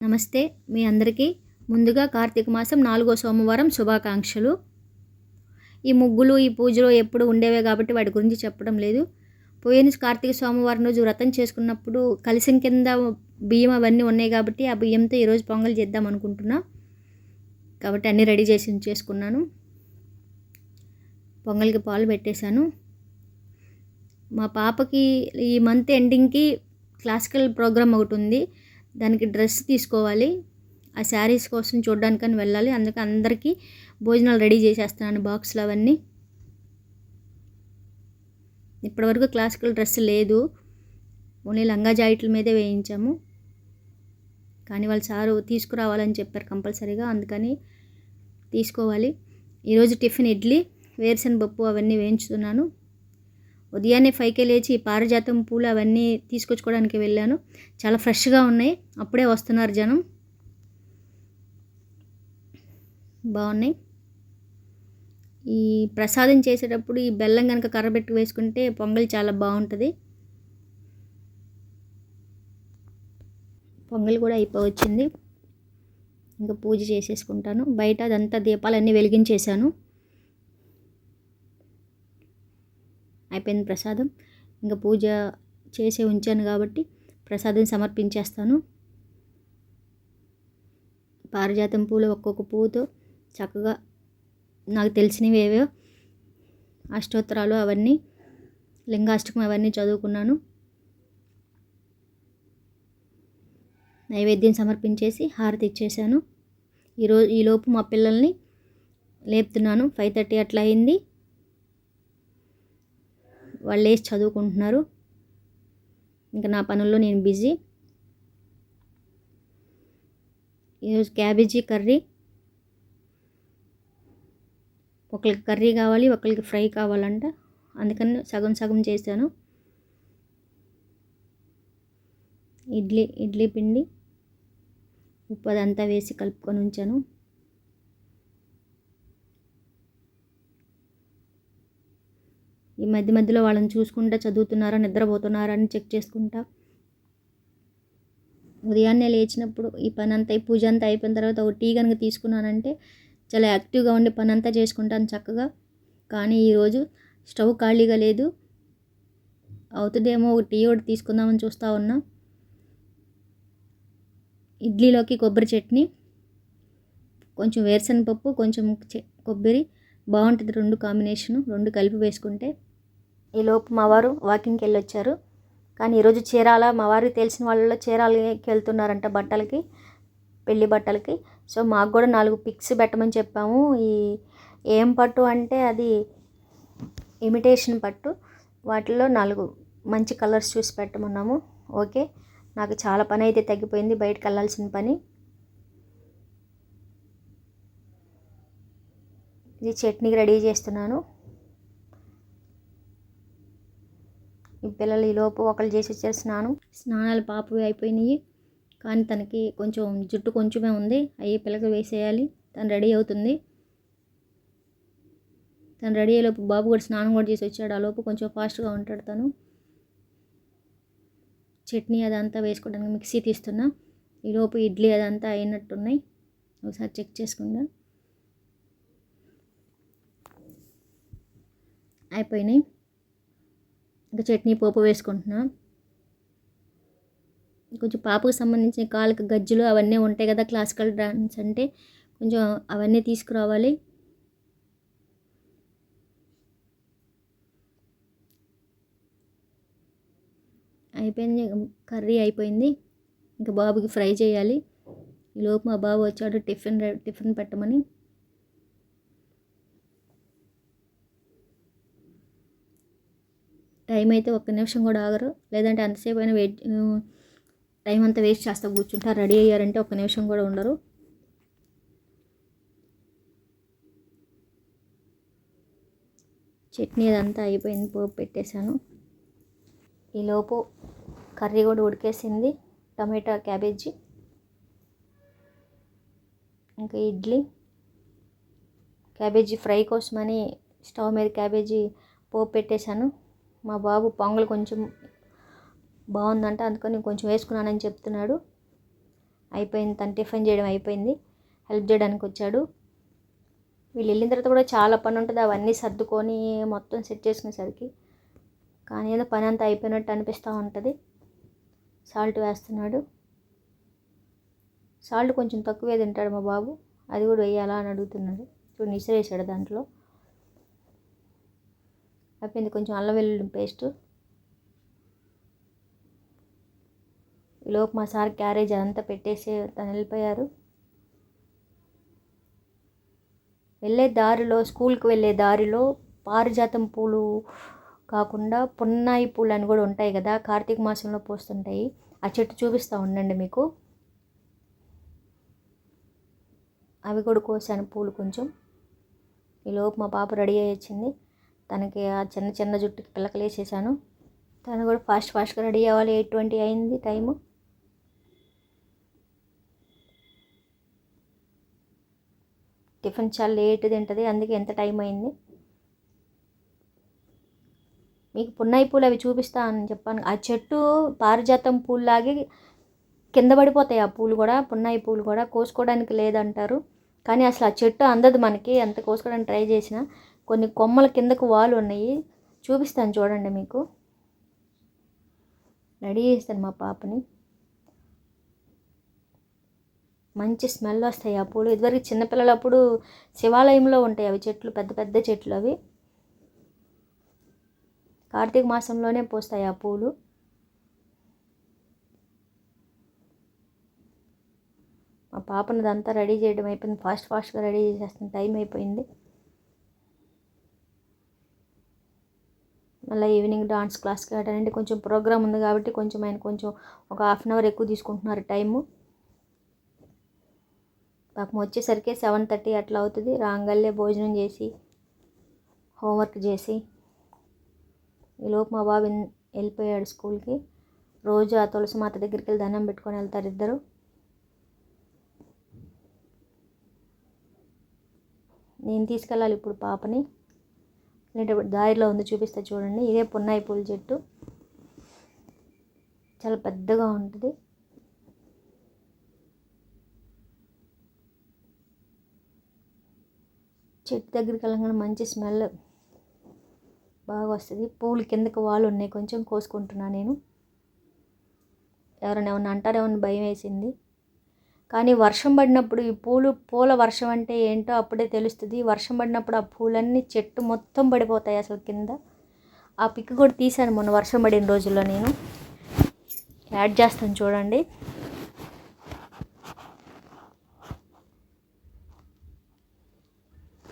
నమస్తే మీ అందరికీ ముందుగా కార్తీక మాసం నాలుగో సోమవారం శుభాకాంక్షలు. ఈ ముగ్గులు ఈ పూజలు ఎప్పుడు ఉండేవే కాబట్టి వాటి గురించి చెప్పడం లేదు. పోయిన కార్తీక సోమవారం రోజు వ్రతం చేసుకున్నప్పుడు కలిసిన కింద బియ్యం అవన్నీ ఉన్నాయి కాబట్టి ఆ బియ్యంతో ఈరోజు పొంగల్ చేద్దాం అనుకుంటున్నా. కాబట్టి అన్నీ రెడీ చేసి చేసుకున్నాను. పొంగల్కి పాలు పెట్టేశాను. మా పాపకి ఈ మంత్ ఎండింగ్కి క్లాసికల్ ప్రోగ్రామ్ ఒకటి ఉంది. దానికి డ్రెస్ తీసుకోవాలి. ఆ శారీస్ కోసం చూడడానికని వెళ్ళాలి. అందుకే అందరికీ భోజనాలు రెడీ చేసేస్తున్నాను బాక్స్లు అవన్నీ. ఇప్పటివరకు క్లాసికల్ డ్రెస్ లేదు. ఓన్లీ లంగా జాయిట్ల మీదే వేయించాము. కానీ వాళ్ళు సారు తీసుకురావాలని చెప్పారు కంపల్సరీగా. అందుకని తీసుకోవాలి. ఈరోజు టిఫిన్ ఇడ్లీ వేరుశనగపప్పు అవన్నీ వేయించుతున్నాను. ఉదయాన్నే ఫైవ్కే లేచి పారిజాతం పూలు అవన్నీ తీసుకొచ్చుకోవడానికి వెళ్ళాను. చాలా ఫ్రెష్గా ఉన్నాయి. అప్పుడే వస్తున్నారు జనం. బాగున్నాయి. ఈ ప్రసాదం చేసేటప్పుడు ఈ బెల్లం కనుక కర్రబెట్టి వేసుకుంటే పొంగల్ చాలా బాగుంటుంది. పొంగల్ కూడా అయిపోవచ్చింది. ఇంకా పూజ చేసేసుకుంటాను. బయట అదంతా దీపాలన్నీ వెలిగించేశాను. అయిపోయింది ప్రసాదం. ఇంకా పూజ చేసే ఉంచాను కాబట్టి ప్రసాదం సమర్పించేస్తాను. పారిజాతం పూలు ఒక్కొక్క పువ్వుతో చక్కగా నాకు తెలిసినవి ఏవో అష్టోత్తరాలు అవన్నీ లింగాష్టకం అవన్నీ చదువుకున్నాను. నైవేద్యం సమర్పించేసి హారతి ఇచ్చేసాను ఈరోజు ఈలోపు మా పిల్లల్ని లేపుతున్నాను. ఫైవ్ థర్టీ అట్లా అయింది. వాళ్ళు వేసి చదువుకుంటున్నారు. ఇంకా నా పనుల్లో నేను బిజీ. ఈరోజు క్యాబేజీ కర్రీ. ఒకరికి కర్రీ కావాలి ఒకరికి ఫ్రై కావాలంట. అందుకని సగం సగం చేశాను. ఇడ్లీ ఇడ్లీ పిండి. ఉప్పు అదంతా వేసి కలుపుకొని ఉంచాను. ఈ మధ్య మధ్యలో వాళ్ళని చూసుకుంటా చదువుతున్నారా నిద్రపోతున్నారా అని చెక్ చేసుకుంటా. ఉదయాన్నే లేచినప్పుడు ఈ పని అంతా ఈ పూజ అంతా అయిపోయిన తర్వాత ఒక టీ కనుక తీసుకున్నానంటే చాలా యాక్టివ్గా ఉండి పని అంతా చేసుకుంటాను చక్కగా. కానీ ఈరోజు స్టవ్ ఖాళీగా లేదు. అవుతుందేమో ఒక టీ ఒకటి తీసుకుందామని చూస్తూ ఉన్నా. ఇడ్లీలోకి కొబ్బరి చట్నీ కొంచెం వేరుశనగపప్పు కొంచెం కొబ్బరి బాగుంటుంది రెండు కాంబినేషను రెండు కలిపి వేసుకుంటే ఈలోపు మా వారు వాకింగ్కి వెళ్ళొచ్చారు. కానీ ఈరోజు చీరాల మా వారికి తెలిసిన వాళ్ళలో చీరాలకి వెళ్తున్నారంట బట్టలకి పెళ్ళి బట్టలకి. సో మాకు కూడా నాలుగు పిక్స్ పెట్టమని చెప్పాము. ఈ ఏం పట్టు అంటే అది ఇమిటేషన్ పట్టు. వాటిల్లో నాలుగు మంచి కలర్స్ చూసి పెట్టమన్నాము. ఓకే నాకు చాలా పని అయితే తగ్గిపోయింది. బయటకు వెళ్ళాల్సిన పని. ఇది చట్నీకి రెడీ చేస్తున్నాను ఈ పిల్లలు ఈ లోపు ఒకళ్ళు చేసి వచ్చారు స్నానం. స్నానాలు పాపవి అయిపోయినాయి. కానీ తనకి కొంచెం జుట్టు కొంచెమే ఉంది. అవి పిల్లకి వేసేయాలి. తను రెడీ అవుతుంది. తను రెడీ అయ్యేలోపు బాబు కూడా స్నానం కూడా చేసి వచ్చాడు. ఆ లోపు కొంచెం ఫాస్ట్గా ఉంటాడు తను. చట్నీ అదంతా వేసుకోవడానికి మిక్సీ తీస్తున్నా. ఈలోపు ఇడ్లీ అదంతా అయినట్టున్నాయి. ఒకసారి చెక్ చేసుకుందా. అయిపోయినాయి. ఇంకా చట్నీ పోపు వేసుకుంటున్నా. కొంచెం పాపకు సంబంధించిన కాళ్ళకి గజ్జలు అవన్నీ ఉంటాయి కదా క్లాసికల్ డాన్స్ అంటే కొంచెం అవన్నీ తీసుకురావాలి. అయిపోయింది కర్రీ అయిపోయింది. ఇంకా బాబుకి ఫ్రై చేయాలి. ఈలోపు మా బాబు వచ్చాడు టిఫిన్ టిఫిన్ పెట్టమని. టైం అయితే ఒక్క నిమిషం కూడా ఆగరు. లేదంటే అంతసేపు అయినా వెయిట్ టైం అంతా వేస్ట్ చేస్తా కూర్చుంటారు రెడీ అయ్యారంటే ఒక్క నిమిషం కూడా ఉండరు. చట్నీ అదంతా అయిపోయింది. పోపు పెట్టేశాను. ఈలోపు కర్రీ కూడా ఉడికేసింది. టమాటా క్యాబేజీ ఇంకా ఇడ్లీ. క్యాబేజీ ఫ్రై కోసమని స్టవ్ మీద క్యాబేజీ పోపు పెట్టేశాను. మా బాబు పొంగల్ కొంచెం బాగుందంట అందుకని కొంచెం వేసుకున్నానని చెప్తున్నాడు. అయిపోయింది తను టిఫిన్ చేయడం అయిపోయింది. హెల్ప్ చేయడానికి వచ్చాడు. వీళ్ళు వెళ్ళిన తర్వాత కూడా చాలా పని ఉంటుంది అవన్నీ సర్దుకొని మొత్తం సెట్ చేసుకునేసరికి. కానీ ఏదో పని అంతా అయిపోయినట్టు అనిపిస్తూ ఉంటుంది. సాల్ట్ వేస్తున్నాడు. సాల్ట్ కొంచెం తక్కువే తింటాడు మా బాబు. అది కూడా వేయాలా అని అడుగుతున్నాడు. చూడు నిసిరేసాడు దాంట్లో. అయిపోయింది. కొంచెం అల్లం వెల్లుల్లి పేస్ట్. లోపు మా సార్ క్యారేజ్ అదంతా పెట్టేసి తను వెళ్ళిపోయారు. వెళ్ళే దారిలో స్కూల్కి వెళ్ళే దారిలో పారిజాతం పూలు కాకుండా పున్నాయి పూలు అని కూడా ఉంటాయి కదా కార్తీక మాసంలో పోస్తుంటాయి. ఆ చెట్టు చూపిస్తూ ఉండండి మీకు. అవి కూడా కోసాను పూలు కొంచెం. ఈలోపు మా పాప రెడీ అయ్యి వచ్చింది. తనకి ఆ చిన్న చిన్న జుట్టుకి పిల్లకలు వేసేసాను. తను కూడా ఫాస్ట్ ఫాస్ట్గా రెడీ అవ్వాలి. ఎయిట్ ట్వంటీ అయింది టైము. టిఫిన్ చాలా లేట్ తింటుంది. అందుకే ఎంత టైం అయింది? మీకు పున్నాయి పూలు అవి చూపిస్తా అని చెప్పాను. ఆ చెట్టు పారిజాతం పూల్లాగే కింద పడిపోతాయి. ఆ పూలు కూడా పున్నాయి పూలు కూడా కోసుకోవడానికి లేదంటారు. కానీ అసలు ఆ చెట్టు అందదు మనకి. ఎంత కోసుకోవడానికి ట్రై చేసినా కొన్ని కొమ్మల కిందకు వాలు ఉన్నాయి. చూపిస్తాను చూడండి మీకు. రెడీ చేస్తాను మా పాపని. మంచి స్మెల్ వస్తాయి ఆ పూలు. ఇదివరకు చిన్నపిల్లలప్పుడు శివాలయంలో ఉంటాయి అవి చెట్లు పెద్ద పెద్ద చెట్లు అవి. కార్తీక మాసంలోనే పోస్తాయి ఆ పూలు. మా పాపను అదంతా రెడీ చేయడం అయిపోయింది. ఫాస్ట్ ఫాస్ట్గా రెడీ చేసేస్తాను. టైం అయిపోయింది. మళ్ళీ ఈవినింగ్ డాన్స్ క్లాస్కి అంటే కొంచెం ప్రోగ్రామ్ ఉంది కాబట్టి కొంచెం ఆయన కొంచెం ఒక హాఫ్ అన్ అవర్ ఎక్కువ తీసుకుంటున్నారు టైము. పాపం వచ్చేసరికి సెవెన్ థర్టీ అట్లా అవుతుంది. రాంగల్లే భోజనం చేసి హోంవర్క్ చేసి. ఈలోపు మా బాబు వెళ్ళిపోయాడు స్కూల్కి రోజు ఆ తులసి మాత దగ్గరికి వెళ్ళి దండం పెట్టుకొని వెళ్తారు ఇద్దరు. నేను తీసుకెళ్ళాలి ఇప్పుడు పాపని. వెళ్ళేటప్పుడు దారిలో ఉంది చూపిస్తా చూడండి. ఇదే పున్నాయి పూల చెట్టు. చాలా పెద్దగా ఉంటుంది. చెట్టు దగ్గరికి వెళ్ళగానే మంచి స్మెల్ బాగా వస్తుంది. పూలు కిందకి వాళ్ళు ఉన్నాయి. కొంచెం కోసుకుంటున్నా నేను. ఎవరైనా ఏమన్నా అంటారేమన్నా భయం వేసింది. కానీ వర్షం పడినప్పుడు ఈ పూలు పూల వర్షం అంటే ఏంటో అప్పుడే తెలుస్తుంది. వర్షం పడినప్పుడు ఆ పూలన్నీ చెట్టు మొత్తం పడిపోతాయి అసలు కింద. ఆ పిక్ కూడా తీశాను మొన్న వర్షం పడిన రోజుల్లో నేను. యాడ్ చేస్తాను చూడండి.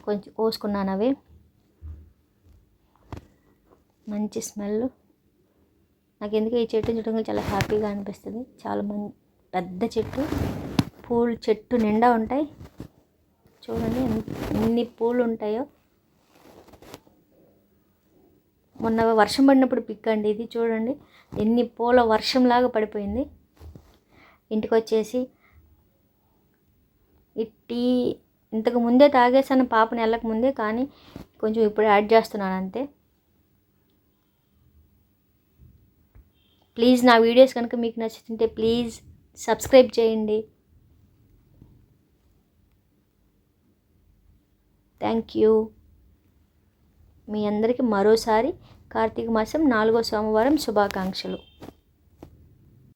కొంచెం కోసుకున్నాను అవి. మంచి స్మెల్. నాకు ఎందుకు ఈ చెట్టు చూడడం చాలా హ్యాపీగా అనిపిస్తుంది. చాలా మంది పెద్ద చెట్టు. పూలు చెట్టు నిండా ఉంటాయి. చూడండి ఎన్ని- ఎన్ని పూలు ఉంటాయో. మొన్న వర్షం పడినప్పుడు పిక్ అండి ఇది చూడండి. ఎన్ని పూల వర్షంలాగా పడిపోయింది. ఇంటికి వచ్చేసి ఈ టీ ఇంతకు ముందే తాగేసాను పాపని వెళ్ళక ముందే కానీ కొంచెం ఇప్పుడు యాడ్ చేస్తున్నాను అంతే. ప్లీజ్ నా వీడియోస్ కనుక మీకు నచ్చుతుంటే ప్లీజ్ సబ్స్క్రైబ్ చేయండి. Thank you. మీ అందరికీ మరోసారి కార్తీక మాసం నాలుగో సోమవారం శుభాకాంక్షలు.